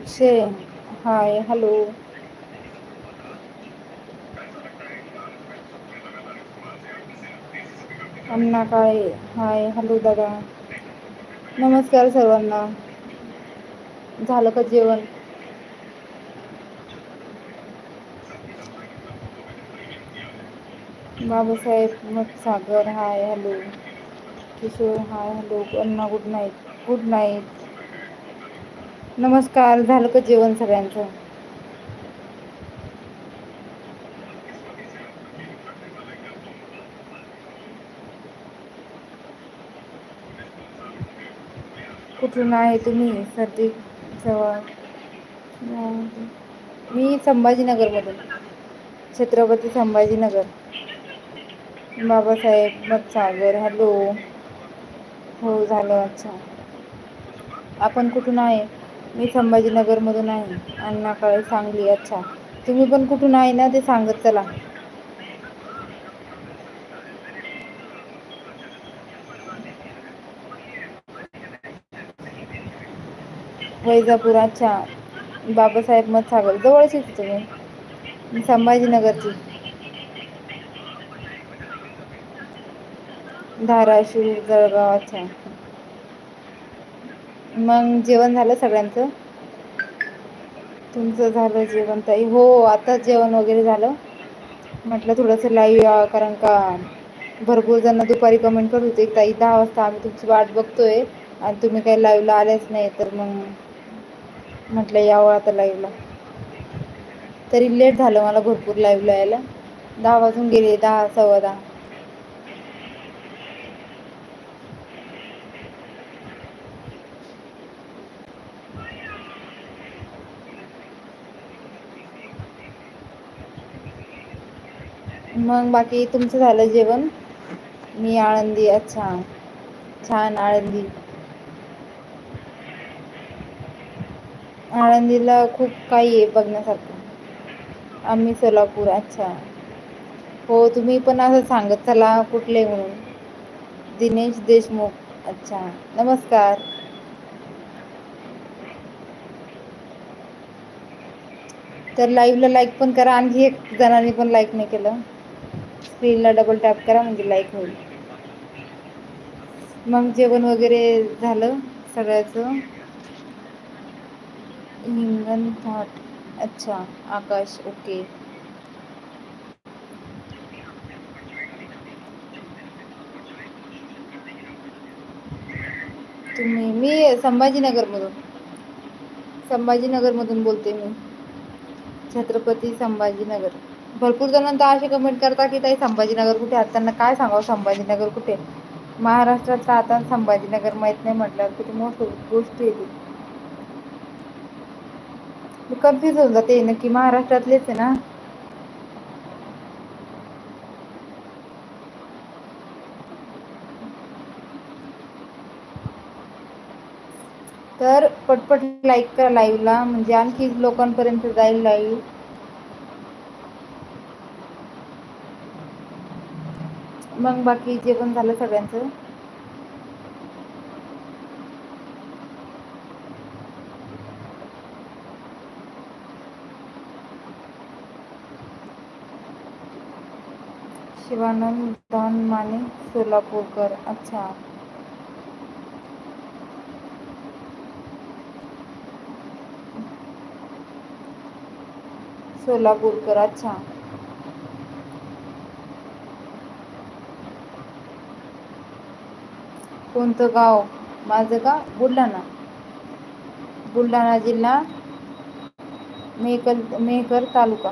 अक्षय हाय hello. अण्णा काळे hi hello दादा. नमस्कार सर्वांना. झालं का जेवण? Babasaheb Matsagar hi hello. Kishor hi hello. Anna good night. Good night. नमस्कार झालं का जेवण सगळ्यांचं? कुठून आहे तुम्ही? सर्दी जवळ? मी संभाजीनगर मधून छत्रपती संभाजीनगर. बाबासाहेब मत्सागर हॅलो. हो झालं अच्छा. आपण कुठून आहे? मी संभाजीनगरमधून आहे. अण्णा काळे सांगली अच्छा. तुम्ही पण कुठून आहे ना ते सांगत चला. अच्छा. बाबासाहेब मत सागर जवळच तुम्ही संभाजीनगरची. धाराशिव जळगावच्या मग जेवण झालं सगळ्यांचं? तुमचं झालं जेवण ताई. हो आताच जेवण वगैरे झालं. म्हटलं थोडस लाईव या कारण का भरपूर जण दुपारी कमेंट करत होते. ताई दहा वाजता आम्ही तुमची वाट बघतोय आणि तुम्ही काही लाईव्हला आलेच नाही तर मग म्हटलं यावं आता लाईव्हला तरी लेट झालं मला भरपूर लाईव्हला यायला. दहा वाजून गेले दहा सव्वा दहा. मग बाकी तुमचं झालं जेवण? मी आळंदी अच्छा. छान आळंदी. आळंदीला खूप काही आहे बघण्यासारखं. आम्ही सोलापूर अच्छा. हो तुम्ही पण असं सांगत चला कुठले म्हणून. दिनेश देशमुख अच्छा. नमस्कार. तर लाईव्ह ला लाईक पण करा. आणखी एक जणांनी पण लाईक नाही केलं. स्क्रीनला डबल टॅप करा म्हणजे लाईक होईल. मग जेवण वगैरे झालं सगळ्याच. हिंगन घाट अच्छा आकाश ओके तुम्ही मी संभाजीनगरमधून. संभाजीनगरमधून मधून बोलते मी. छत्रपती संभाजीनगर. भरपूर जणांत असे कमेंट करता की ताई संभाजीनगर कुठे? आहात त्यांना काय सांगावं? संभाजीनगर कुठे? महाराष्ट्रात राहता संभाजीनगर माहीत नाही म्हटल्यावर किती मोठी गोष्ट येते मी कन्फ्युज होऊन जाते. नक्की महाराष्ट्रातलेच आहे ना? तर पटपट लाईक करा लाईव्ह ला. म्हणजे आणखी लोकांपर्यंत जाईल लाईव्ह मग बाकी जेवण झालं सगळ्यांचं? शिवानंद धन माने सोलापूरकर. अच्छा. सोलापूरकर. अच्छा. कोणतं गाव? माझं का? बुलढाणा. बुलढाणा जिल्हा मेहकल मेहकर तालुका.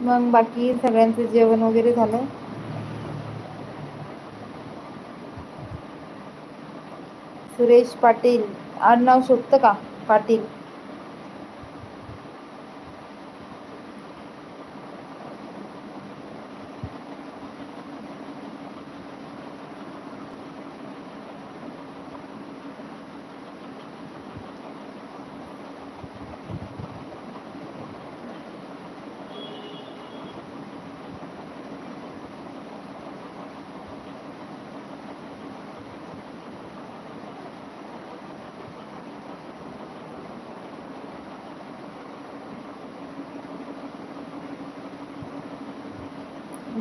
मग बाकी सगळ्यांचं जेवण वगैरे झालं? सुरेश पाटील. आडनाव शोभतं का? पाटील.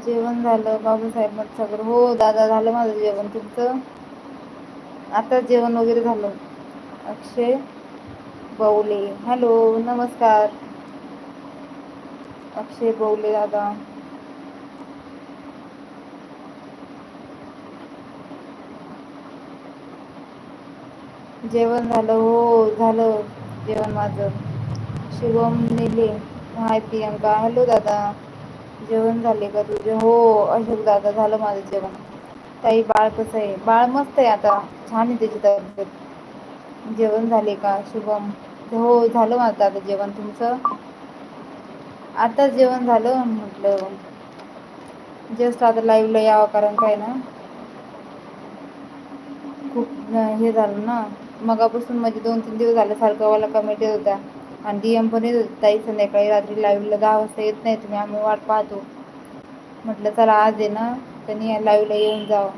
जेवण झालं बाबूसाहेब मत्सगर हो दादा झालं माझं जेवण तुमचं? आता जेवण वगैरे झालं. अक्षय बौले हॅलो नमस्कार. अक्षय बौले दादा. जेवण झालं हो झालं जेवण माझं. शिवम नेले हाय प्रियांका. हॅलो दादा. जेवण झाले का तुझे? हो अशोक दादा झालं माझं जेवण. ताई बाळ कसं आहे? बाळ मस्त आहे आता. छान आहे त्याची तब्येत. जेवण झाले का? शुभम. हो झालं माझं आता जेवण. तुमचं? आता जेवण झालं म्हटलं. जस्ट आता लाईव्हला यावं कारण काय ना? खूप हे झालं ना. मगापासून म्हणजे दोन तीन दिवस झालं सारखं मला कमेंट येत होत्या. आणि डीएम पण येत ताई संध्याकाळी रात्री लाईव्हला दहा वाजता येत नाही तुम्ही आम्ही वाट पाहतो. म्हटलं चला आज आहे ना त्यांनी लाईव्हला येऊन जावं.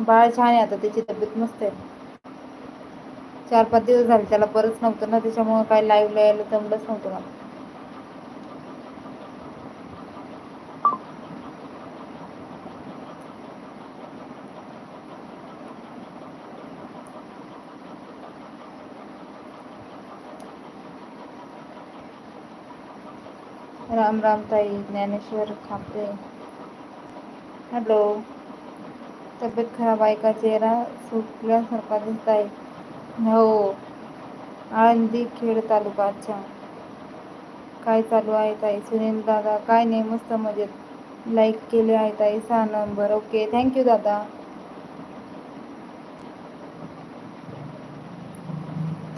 बाळ छान आहे आता त्याची तब्येत मस्त आहे. चार पाच दिवस झाले त्याला बरंच नव्हतं ना त्याच्यामुळे काही लाईव्हला यायला जमलंच नव्हतं मला. राम राम ताई ज्ञानेश्वर खापरे. हॅलो तब्येत खराब आहे का? चेहरा सुकल्यासारखा दिसत आहे हो. आळंदी खेड तालुका अच्छा काय चालू आहे ताई? सुनील दादा काय नाही मस्त मजेत. लाईक केले आहे ताई सहा नंबर ओके थँक्यू दादा.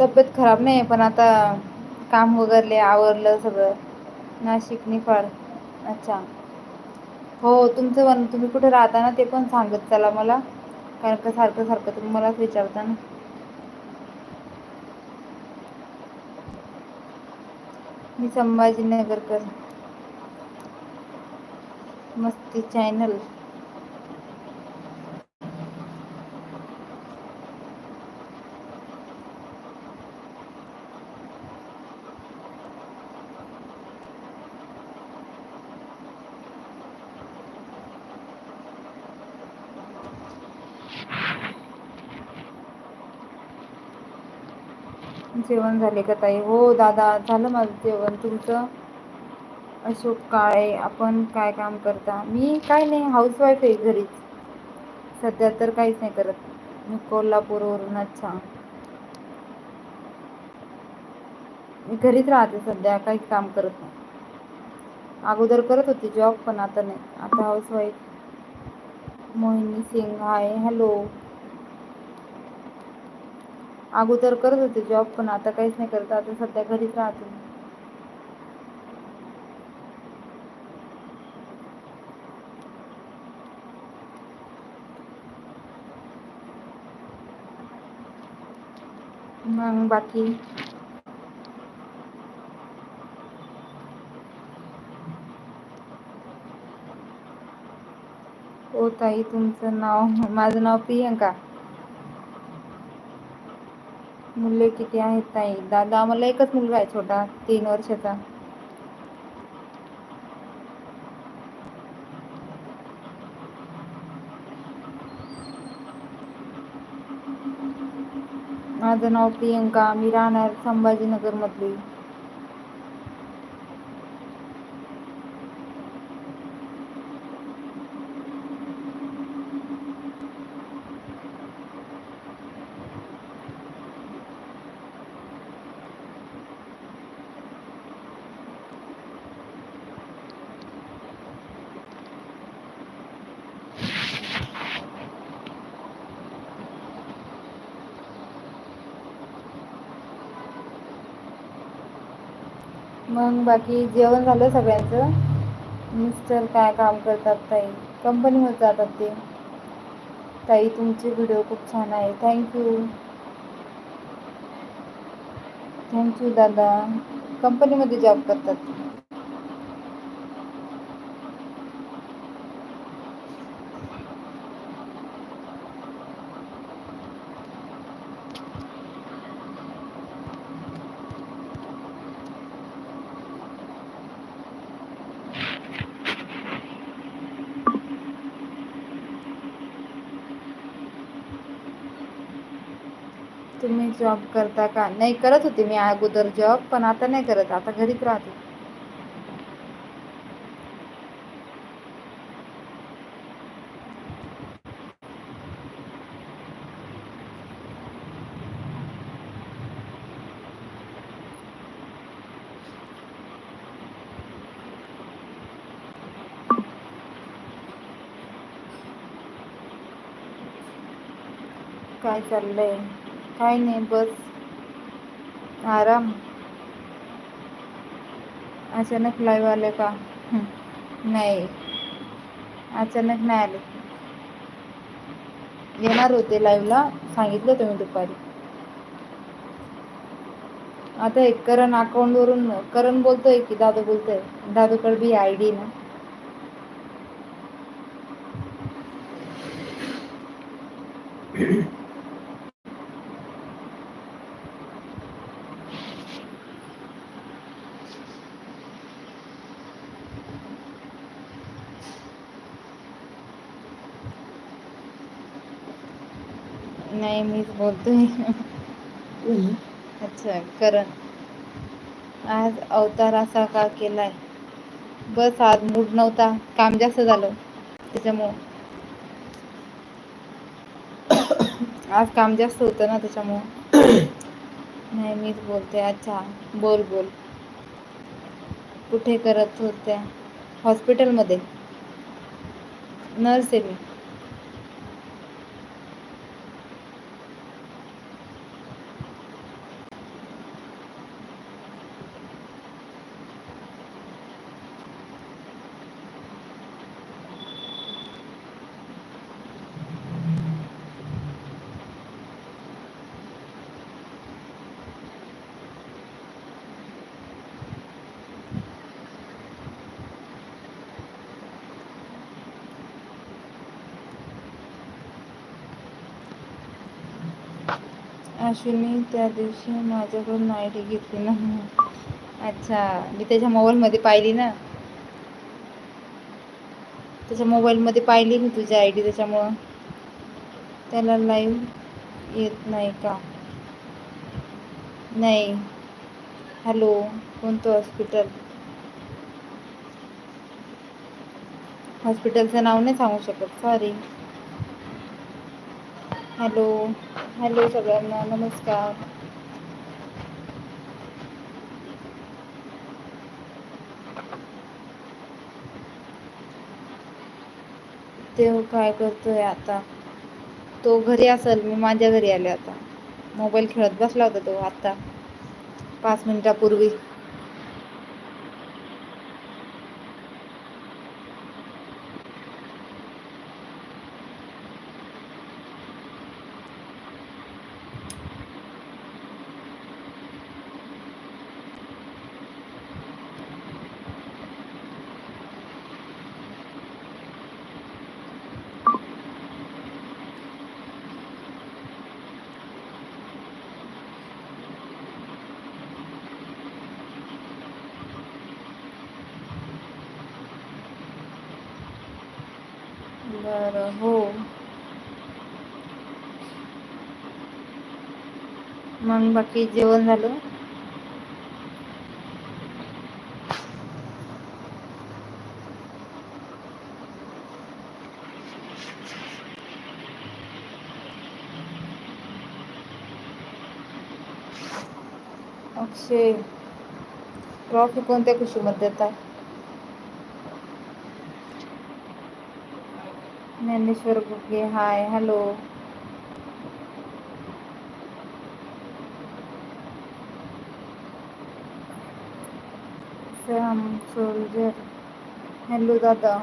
तब्येत खराब नाही पण आता काम वगैरे आवरलं सगळं. नाशिक निफाड अच्छा. हो तुमचं पण तुम्ही कुठे राहता ना ते पण सांगत चला मला. कारण का सारखं सारखं तुम्ही मलाच विचारता ना. मी संभाजीनगरकर मस्ती चॅनल जेवण झाले का ताई? हो दादा झालं माझं जेवण. तुमचं? अशोक काळे आपण काय काम करता? मी काय नाही हाऊस वाईफ आहे घरीच. सध्या तर काहीच नाही करत. मी कोल्हापूरवरून अच्छा. मी घरीच राहते सध्या काहीच काम करत नाही. अगोदर करत होती जॉब पण आता नाही. आता housewife Mohini Singh hi hello अगोदर करत होते जॉब पण आता काहीच नाही करत. आता सध्या घरीच राहते मग बाकी? हो ताई तुमचं नाव माझं नाव प्रियंका. मुले किती आहेत ताई? दादा मला एकच मुलगा आहे छोटा तीन वर्षाचा. माझं नाव प्रियंका मी राहणार संभाजीनगर मग बाकी जेवण झालं सगळ्यांचं. मिस्टर काय काम करतात ताई? कंपनीमध्ये जातात ते. ताई तुमचे व्हिडिओ खूप छान आहे. थँक्यू थँक्यू दादा. कंपनीमध्ये जॉब करतात. तुम्ही जॉब करता का? नाही, करत होते मी अगोदर जॉब पण आता नाही करत. आता घरीच राहते. काय चाललंय? काय नाही बस आराम. अचानक लाईव्ह आले का? नाही. अचानक नाही आले. येणार होते लाईव्हला सांगितलं तुम्ही दुपारी. आता एक करण अकाउंटवरून करण बोलतोय की दादू बोलतोय? दादूकडे बी आय डी ना. नाही मीच बोलतोय. अच्छा करण. आज अवतार असा का केलाय? बस आज मूड नव्हता. काम जास्त झालं. त्याच्यामुळं. आज काम जास्त होतं ना त्याच्यामुळं. नाही मीच बोलते अच्छा बोल बोल. कुठे करत होत्या? हॉस्पिटलमध्ये. नर्स आहे मी. अश्विनी त्या दिवशी माझ्याकडून आय डी घेतली ना. अच्छा मी त्याच्या मोबाईलमध्ये पाहिली ना. त्याच्या मोबाईलमध्ये पाहिली मी तुझी आय डी त्याच्यामुळं. त्याला लाईव्ह येत नाही का? नाही. हॅलो कोणतं हॉस्पिटल हॉस्पिटलचं नाव नाही सांगू शकत सॉरी हॅलो. हॅलो सगळ्यांना नमस्कार. देव काय करतोय आता? तो घरी असेल मी माझ्या घरी आले आता. मोबाईल खेळत बसला होता तो आता. पाच मिनिटापूर्वी. तर हो. मग बाकी जेवण झालं? अक्षय ट्रॉफी कोणत्या खुशीमध्ये आहे Dnyaneshwar Guge hi hello. Sam soldier म्हणजे, हॅलो दादा.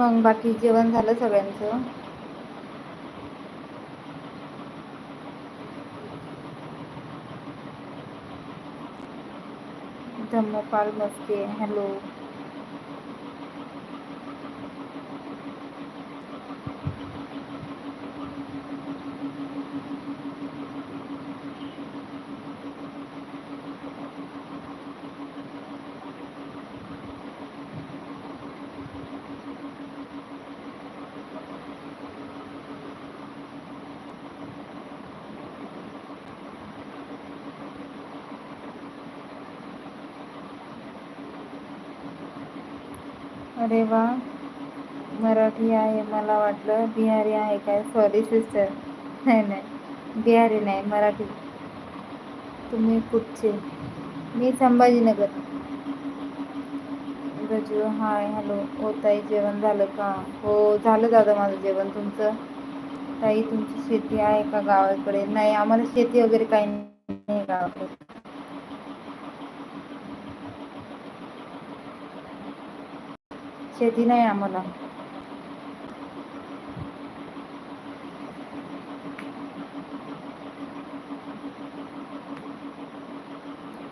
मग बाकी जेवण झालं सगळ्यांचं? धम्मपाल मस्के हॅलो. अरे वा मराठी आहे मला वाटलं बिहारी आहे काय? सॉरी सिस्टर नाही नाही. बिहारी नाही मराठी. तुम्ही कुठचे मी संभाजीनगर. रजू हाय हॅलो. हो ताई जेवण झालं का? हो झालं दादा माझं जेवण. तुमचं? ताई तुमची शेती आहे का गावाकडे? नाही आम्हाला शेती वगैरे काही नाही गावाकडे. शेती नाही आम्हाला.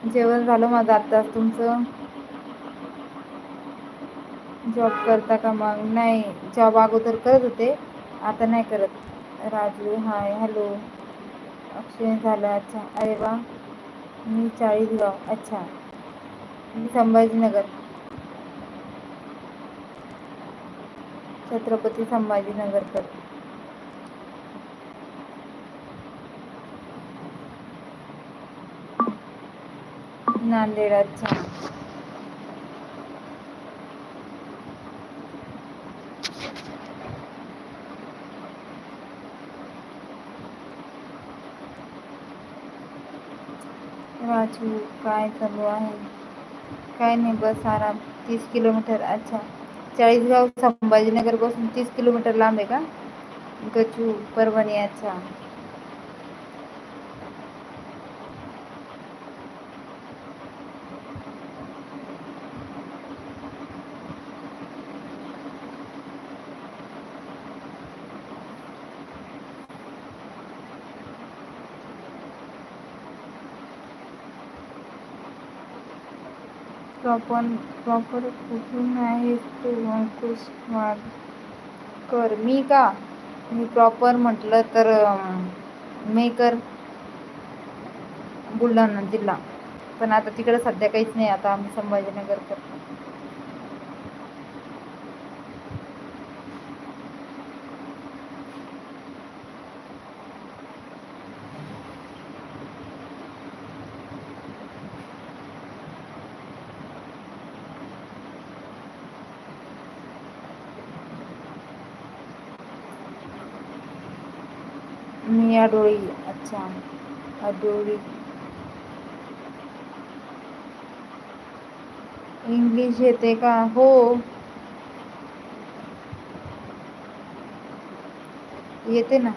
जेवण झालं माझं आत्ताच तुमचं? जॉब करता का मग? नाही जॉब अगोदर करत होते आता नाही करत. राजू हाय हॅलो अक्षय झालं अच्छा. अरे वा. मी चाळीसगाव अच्छा. संभाजीनगर. छत्रपती संभाजीनगरकर नांदेड अच्छा राजू काय चालू आहे? काय नाही बस आराम. तीस किलोमीटर अच्छा चाळीसगाव संभाजीनगरपासून तीस किलोमीटर लांब आहे का? गचू परभणी अच्छा प्रॉपर प्रॉपर कुठून आहेस तू अंकुश कर मी का? मी प्रॉपर म्हटलं तर मेकर बुलढाणा जिल्हा. पण आता तिकडे सध्या काहीच नाही. आता आम्ही संभाजीनगर करतो. मी आडोळी अच्छा आडोळी इंग्लिश येते का? हो. येते ना.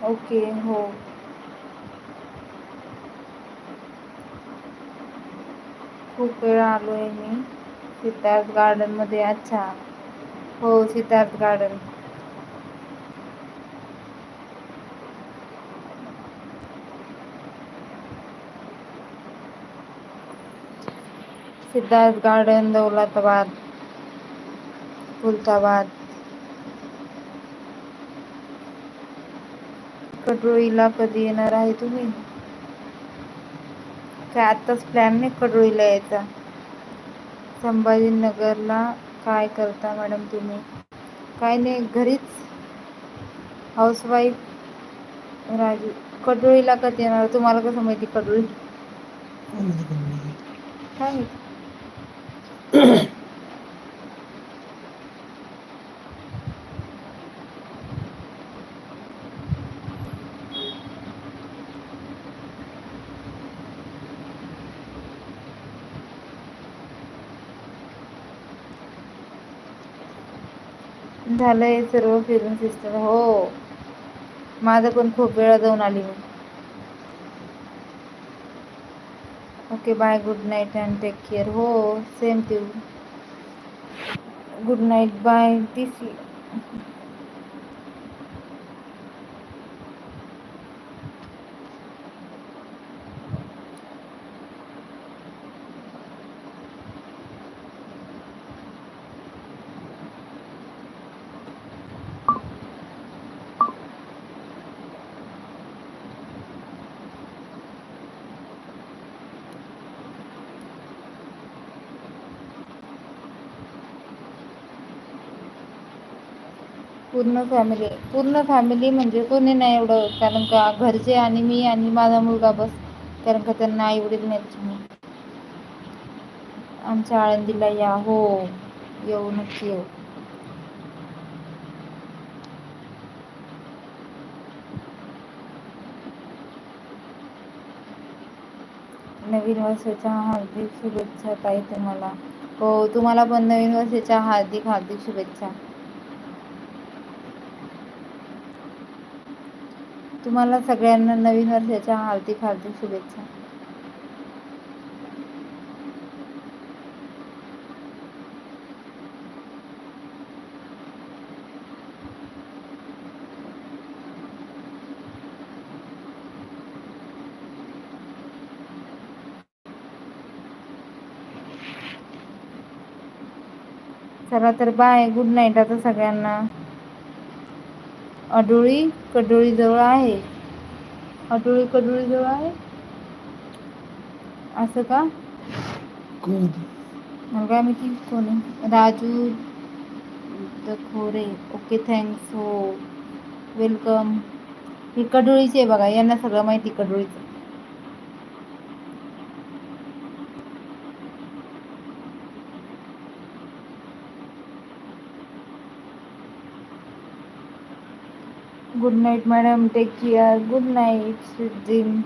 ओके हो. खूप वेळा आलो आहे मी? सिद्धार्थ गार्डनमध्ये अच्छा. हो सिद्धार्थ गार्डन सिद्धार्थ गार्डन दौलताबाद. खुलताबाद कटोळीला कधी येणार आहे तुम्ही? काय आत्ताच प्लॅन नाही कडोळीला यायचा संभाजीनगरला काय करता मॅडम तुम्ही? काय नाही घरीच हाऊसवाईफ राजू. कडोळीला कधी येणार? तुम्हाला कसं माहिती कडोळी काय झालं झालंय सर्व फिरून सिस्टर. हो. माझं पण खूप वेळा जाऊन आली मी. Okay bye. Good night and take care. हो same to good night bye. T पूर्ण फॅमिली पूर्ण फॅमिली म्हणजे कोणी नाही एवढं. कारण का घरचे आणि मी आणि माझा मुलगा बस. कारण का त्यांना आई वडील तुम्ही आमच्या आळंदीला या. हो येऊ नक्की येऊ. नवीन वर्षाच्या हार्दिक शुभेच्छा ताई तुम्हाला. हो तुम्हाला पण नवीन वर्षाच्या हार्दिक हार्दिक शुभेच्छा. तुम्हाला सगळ्यांना नवीन वर्षाच्या हार्दिक हार्दिक शुभेच्छा. चला तर बाय गुड नाईट आता सगळ्यांना. अडोळी कडोळी जवळ आहे. अडोळी कडोळी जवळ आहे? असं का? मग काय माहिती कोण राजू दखोरे ओके थँक्स हो. वेलकम ही कडोळीची आहे बघा यांना सगळं माहिती कडोळीचं. Good night madam take care good night Jim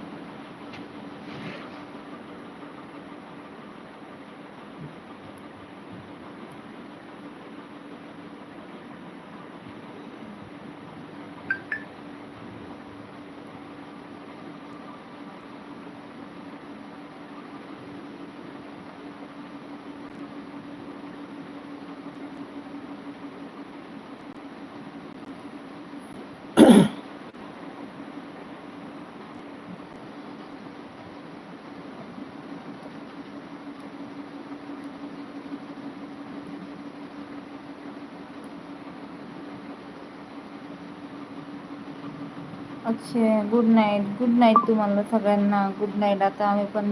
अच्छा गुड नाईट गुड नाईट तुम्हाला सगळ्यांना. गुड नाईट आता आम्ही पण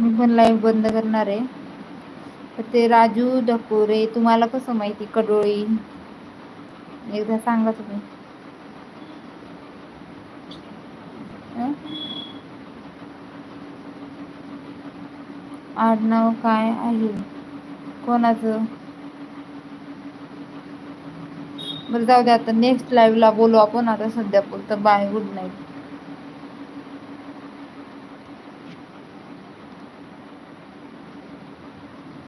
मी पण लाईव्ह बंद करणार आहे. तर ते राजू डकोरे तुम्हाला कसं माहिती कडोळी? एकदा सांगा तुम्ही. आडनाव काय आहे? कोणाचं? बरं जाऊ दे आता नेक्स्ट लाईव्हला बोलू आपण. आता सध्या पुरतं बाय गुड नाईट